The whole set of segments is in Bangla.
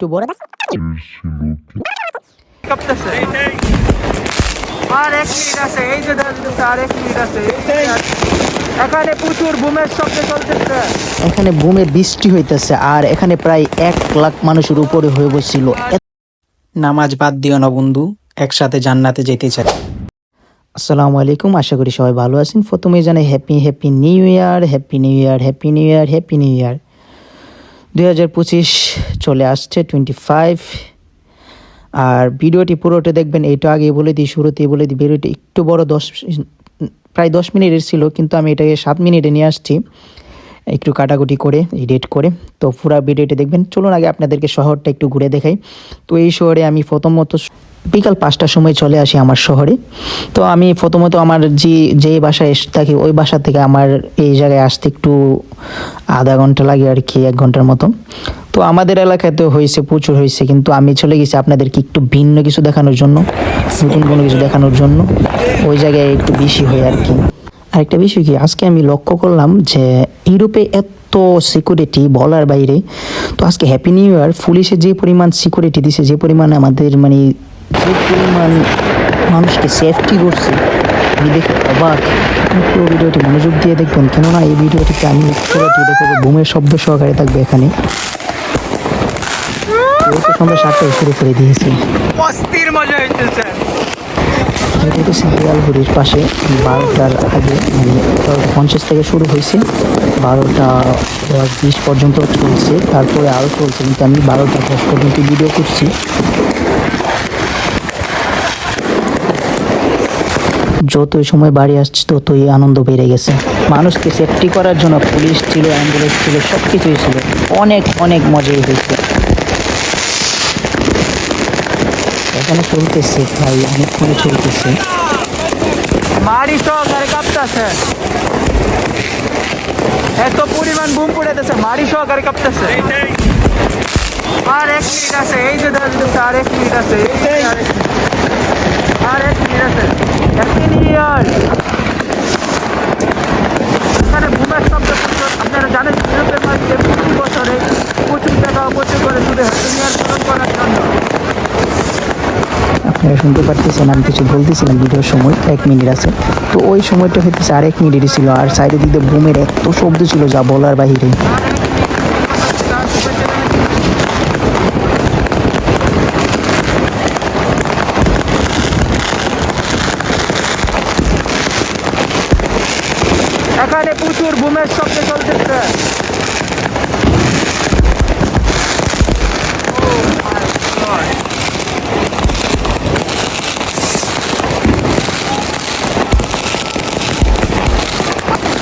একটু বড় আর এক মিনিট আছে এই যে আর এক মিনিট আছে এই যে আছে। এখানে প্রচুর বুমের শব্দ চলতেছে। এখানে বুমে বৃষ্টি হইতেছে আর এখানে প্রায় এক লাখ মানুষের উপরে হয়ে বসছিল। নামাজ বাদ দিও না বন্ধু একসাথে জান্নাতে যেতে চাই। আসসালামু আলাইকুম আশা করি সবাই ভালো আছেন। প্রথমেই জানাই happy happy new year happy new year happy new year happy new year দুই হাজার পঁচিশ চলে আসছে টোয়েন্টি ফাইভ আর ভিডিওটি পুরোটা দেখবেন, এইটা আগে বলে দিই, শুরুতেই বলে দিই, ভিডিওটি একটু বড়, দশ প্রায় দশ মিনিটের ছিল, কিন্তু আমি এটাকে সাত মিনিটে নিয়ে আসছি, একটু কাটাকুটি করে, এডিট করে। তো পুরো ভিডিওটি দেখবেন, চলুন আগে আপনাদেরকে শহরটা একটু ঘুরে দেখাই। তো এই শহরে আমি প্রথমত বিকাল পাঁচটার সময় চলে আসি আমার শহরে। তো আমি প্রথমত আমার যে যে বাসায় এসে থাকি, ওই বাসা থেকে আমার এই জায়গায় আসতে একটু আধা ঘণ্টা লাগে আর কি, এক ঘণ্টার মতো। তো আমাদের এলাকায় তো হয়েছে, প্রচুর হয়েছে, কিন্তু আমি চলে গেছি আপনাদেরকে একটু ভিন্ন কিছু দেখানোর জন্য, নতুন কোনো কিছু দেখানোর জন্য। ওই জায়গায় একটু বেশি হয় আর কি। আরেকটা বিষয় কি, আজকে আমি লক্ষ্য করলাম যে ইউরোপে এত সিকিউরিটি বলার বাইরে, তো আজকে হ্যাপি নিউ ইয়ার পুলিশে যে পরিমাণ সিকিউরিটি দিছে, যে পরিমাণ আমাদের মানে যে পরিমাণ মানুষকে সেফটি করছে অবাক। পুরো ভিডিওটি মনোযোগ দিয়ে দেখবেন, কেননা এই ভিডিওটিতে আমি বুমের শব্দ সহকারে থাকবে এখানে। ওই তো সন্ধ্যা সাতটায় শুরু করে দিয়েছি। অস্থির মজা হইতেছে। এটা হচ্ছে পাশে বারোটার আগে মানে বারোটা পঞ্চাশ থেকে শুরু হয়েছে। বারোটা দশ বিশ পর্যন্ত চলছে। তারপরে আরও চলছে। কিন্তু আমি বারোটা দশ পর্যন্ত ভিডিও করছি। যতই সময় বাড়ি আসছে ততই আনন্দ বেড়ে গেছে। মানুষকে সেফটি করার জন্য পুলিশ ছিল অ্যাম্বুলেন্স ছিল সব কিছুই ছিল। অনেক অনেক মজাই হয়েছে। এখানে চলতেছে ভাই অনেকক্ষণ চলতেছে। মারি সহকারে কাঁপতেছে। এত পরিমাণ বুম পড়েতেছে মারি সহকারে কাঁপতেছে। আর এক মিনিট আছে, এই যে আর এক মিনিট আছে আর এক- এক মিনিট আছে। নিউ ইয়ার এখানে বুমের শব্দ আপনারা জানেন ইউরোপের মাঝে প্রতি বছরে প্রচুর টাকা প্রচুর করে শুধু হ্যাপি নিউ ইয়ার পালন করার জন্য আপনারা শুনতে পারতেছেন, আমি কিছু বলতেছিলাম ভিডিওর সময়, এক মিনিট আছে। তো ওই সময়টা হইতেছে আর এক মিনিটই ছিল, আর সাইডে দিকে বোমের এত শব্দ ছিল যা বলার বাহিরে এখানে প্রচুর বুমের শব্দ চলতেছে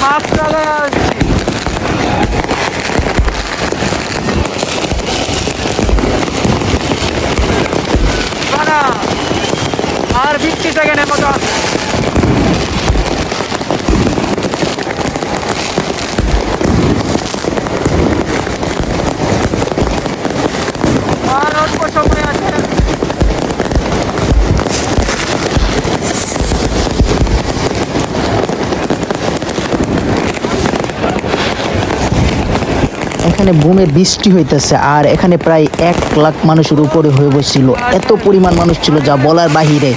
মাস্ক লাগায় আসছি বানা, আর বিশ এখানে বুমে বৃষ্টি হইতেছে, আর এখানে প্রায় এক লাখ মানুষের উপরে হয়ে বসছিল। এত পরিমাণ মানুষ ছিল যা বলার বাহিরে।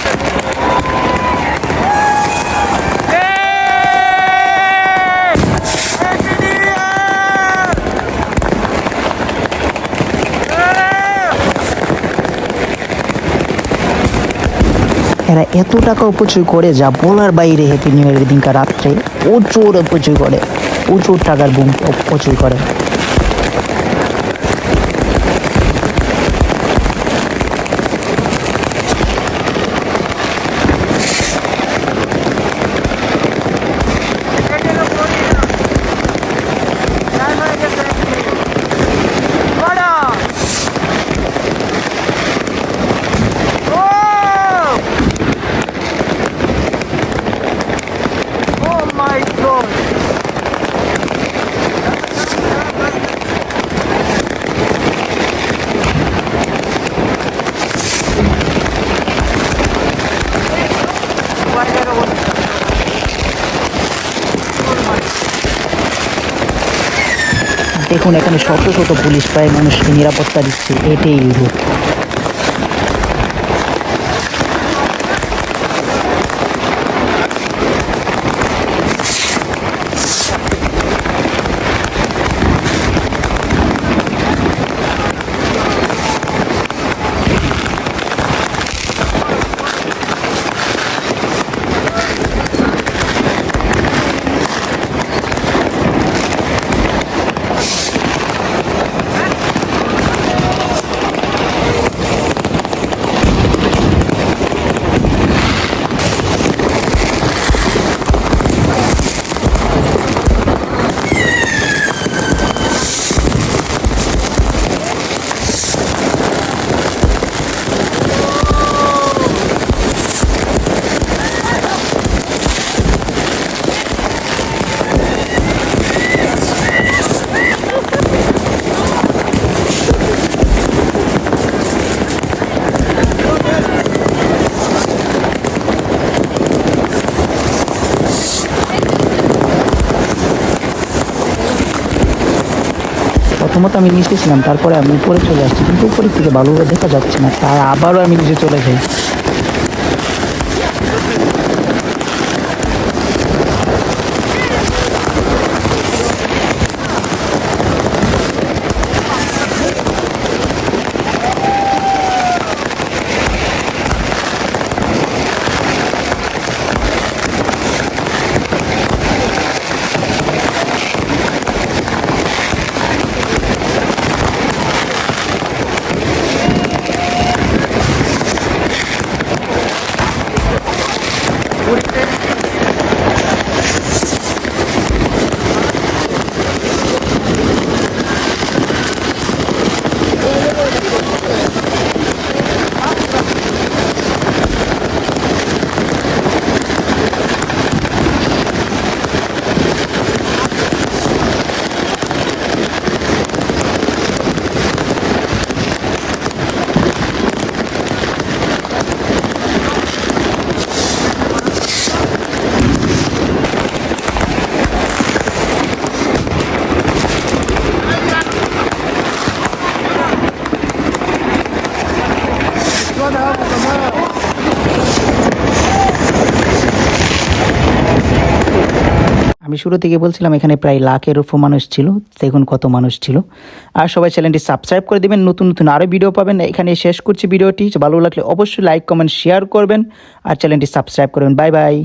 এরা এত টাকা অপচয় করে যা বলার বাইরে হ্যাপি নিউ ইয়ারের দিনকার রাত্রে প্রচুর অপচয় করে। প্রচুর টাকার বুম অপচয় করে। দেখুন এখানে শত শত পুলিশ প্রায় মানুষকে নিরাপত্তা দিচ্ছে। এটাই ইউরোপ প্রথমত আমি নিচে ছিলাম, তারপরে আমি উপরে চলে আসছি, কিন্তু উপরের থেকে ভালোভাবে দেখা যাচ্ছে না, তাই আবারও আমি নিচে চলে যাই। আমি শুরু থেকে বলছিলাম, এখানে প্রায় লাখের উপর মানুষ ছিল, দেখুন কত মানুষ ছিল। আর সবাই চ্যানেলটি সাবস্ক্রাইব করে দেবেন, নতুন নতুন আরও ভিডিও পাবেন। এখানে শেষ করছি ভিডিওটি ভালো লাগলে অবশ্যই লাইক কমেন্ট শেয়ার করবেন। আর চ্যানেলটি সাবস্ক্রাইব করবেন। Bye bye